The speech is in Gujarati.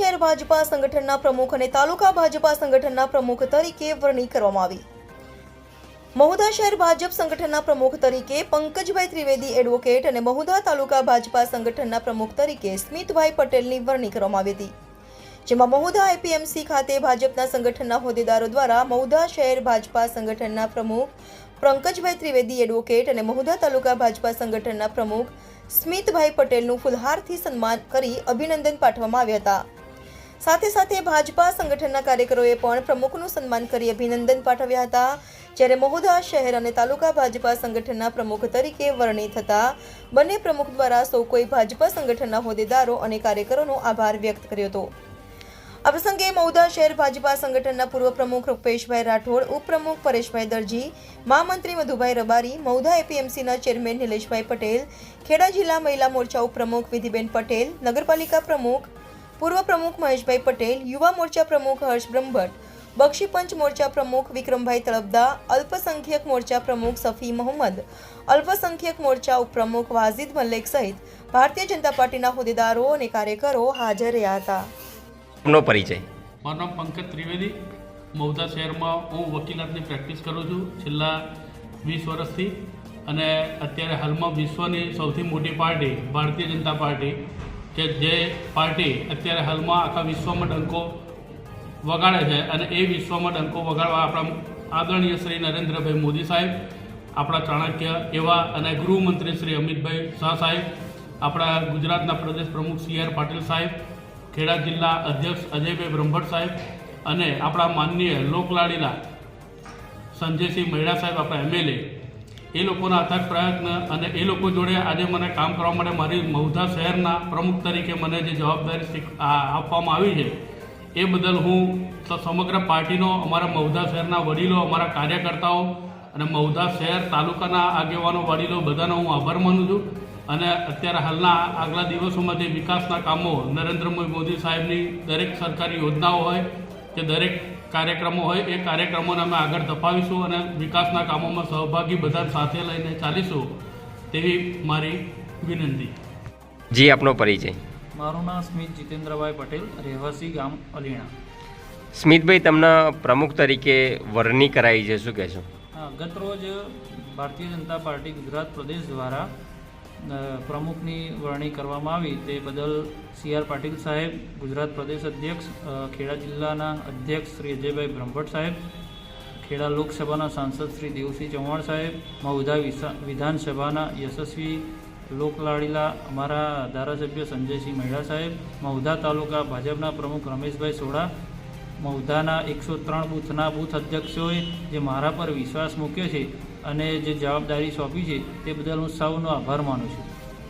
ભાજપા સંગઠનના પ્રમુખ અને તાલુકા ભાજપા સંગઠનના પ્રમુખ તરીકે વરણી કરવામાં આવી. મહુધા શહેર ભાજપ સંગઠનના પ્રમુખ તરીકે પંકજભાઈ ત્રિવેદી એડવોકેટ અને મહુધા તાલુકા ભાજપા સંગઠનના પ્રમુખ તરીકે સ્મિતભાઈ પટેલની વરણી કરવામાં આવી હતી. જેમાં મહુધા આઈપીએમસી ખાતે ભાજપના સંગઠનના હોદ્દેદારો દ્વારા મહુધા શહેર ભાજપા સંગઠનના પ્રમુખ, પંકજભાઈ ત્રિવેદી એડવોકેટ અને મહુધા તાલુકા ભાજપા સંગઠનના પ્રમુખ સ્મિતભાઈ પટેલનું ફુલહારથી સન્માન કરી અભિનંદન પાઠવવામાં આવ્યા હતા. સાથે સાથે ભાજપા સંગઠનના કાર્યકરોએ પણ પ્રમુખનું સન્માન કરી અભિનંદન પાઠવ્યા હતા. જ્યારે મહુધા શહેર અને તાલુકા ભાજપા સંગઠનના પ્રમુખ તરીકે વર્ણિત થતા, બંને પ્રમુખ દ્વારા સૌ કોઈ ભાજપા સંગઠનના હોદ્દેદારો અને કાર્યકરોનો આભાર વ્યક્ત કર્યો હતો. આ પ્રસંગે મૌદા શહેર ભાજપા સંગઠનના પૂર્વ પ્રમુખ રૂપેશભાઈ રાઠોડ, ઉપપ્રમુખ પરેશભાઈ દરજી, મહામંત્રી મધુભાઈ રબારી, મહુધા એપીએમસીના ચેરમેન નિલેશભાઈ પટેલ, ખેડા જિલ્લા મહિલા મોરચા ઉપપ્રમુખ વિધિબેન પટેલ, નગરપાલિકા પ્રમુખ પૂર્વ પ્રમુખ મહેશભાઈ પટેલ યુવા મોરચા પ્રમુખ હર્ષ બ્રહ્મભટ્ટ બક્ષીપંચ મોરચા પ્રમુખ વિક્રમભાઈ તળબદા અલ્પસંખ્યક મોરચા પ્રમુખ સફી મોહમ્મદ અલ્પસંખ્યક મોરચા ઉપપ્રમુખ વાઝિદ મલ્લિક સહિત ભારતીય જનતા પાર્ટીના હોદ્દેદારો અને કાર્યકરો હાજર રહ્યા હતા. પરિચય. મારું નામ પંકજ ત્રિવેદી. મૌધા શહેરમાં હું વકીલાતની પ્રેક્ટિસ કરું છું છેલ્લા વીસ વર્ષથી. અને અત્યારે હાલમાં વિશ્વની સૌથી મોટી પાર્ટી ભારતીય જનતા પાર્ટી કે જે પાર્ટી અત્યારે હાલમાં આખા વિશ્વમાં ડંકો વગાડે છે અને એ વિશ્વમાં ડંકો વગાડવા આપણા આદરણીય શ્રી નરેન્દ્રભાઈ મોદી સાહેબ, આપણા ચાણક્ય એવા અને ગૃહમંત્રી શ્રી અમિતભાઈ શાહ સાહેબ, આપણા ગુજરાતના પ્રદેશ પ્રમુખ સી આર પાટીલ સાહેબ, ખેડા જિલ્લા અધ્યક્ષ અજયભાઈ બ્રહ્મભટ્ટ સાહેબ અને આપણા માનનીય લોકલાડીલા સંજયસિંહ મહેડા સાહેબ, આપણા એમએલએ એ લોકોના અથાગ પ્રયત્ન અને એ લોકો જોડે આજે મને કામ કરવા માટે મારી મૌધા શહેરના પ્રમુખ તરીકે મને જે જવાબદારી આપવામાં આવી છે, એ બદલ હું સમગ્ર પાર્ટીનો, અમારા મૌધા શહેરના વડીલો, અમારા કાર્યકર્તાઓ અને મૌધા શહેર તાલુકાના આગેવાનો વડીલો બધાનો હું આભાર માનું છું. અને અત્યારે હાલના આગલા દિવસોમાં જે વિકાસના કામો નરેન્દ્ર મોદી સાહેબની દરેક સરકારી યોજનાઓ હોય કે દરેક કાર્યક્રમો હોય એ કાર્યક્રમોને અમે આગળ ધપાવીશું અને વિકાસના કામોમાં સહભાગી બધા સાથે લઈને ચાલીશું તેવી મારી વિનંતી. જી આપનો પરિચય. મારું નામ સ્મિત જીતેન્દ્રભાઈ પટેલ રહેવાસી ગામ અલીણા. સ્મિતભાઈ તમને પ્રમુખ તરીકે વરણી કરાવી છે શું કહેશો? હા, ગત રોજ ભારતીય જનતા પાર્ટી ગુજરાત પ્રદેશ દ્વારા પ્રમુખની વરણી કરવામાં આવી તે બદલ સી આર પાટીલ સાહેબ, ગુજરાત પ્રદેશ અધ્યક્ષ ખેડા જિલ્લાના અધ્યક્ષ શ્રી અજયભાઈ બ્રહ્મભટ્ટ સાહેબ, ખેડા લોકસભાના સાંસદ શ્રી દેવસિંહ ચૌહાણ સાહેબ, મહુધા વિધાનસભાના યશસ્વી લોકલાડીલા અમારા ધારાસભ્ય સંજયસિંહ મહેડા સાહેબ, મહુધા તાલુકા ભાજપના પ્રમુખ રમેશભાઈ સોડા મૌધાના એકસો ત્રણ બૂથના બૂથ અધ્યક્ષોએ જે મારા પર વિશ્વાસ મૂક્યો છે અને જે જવાબદારી સોંપી છે, તે બદલ હું સૌનો આભાર માનું છું.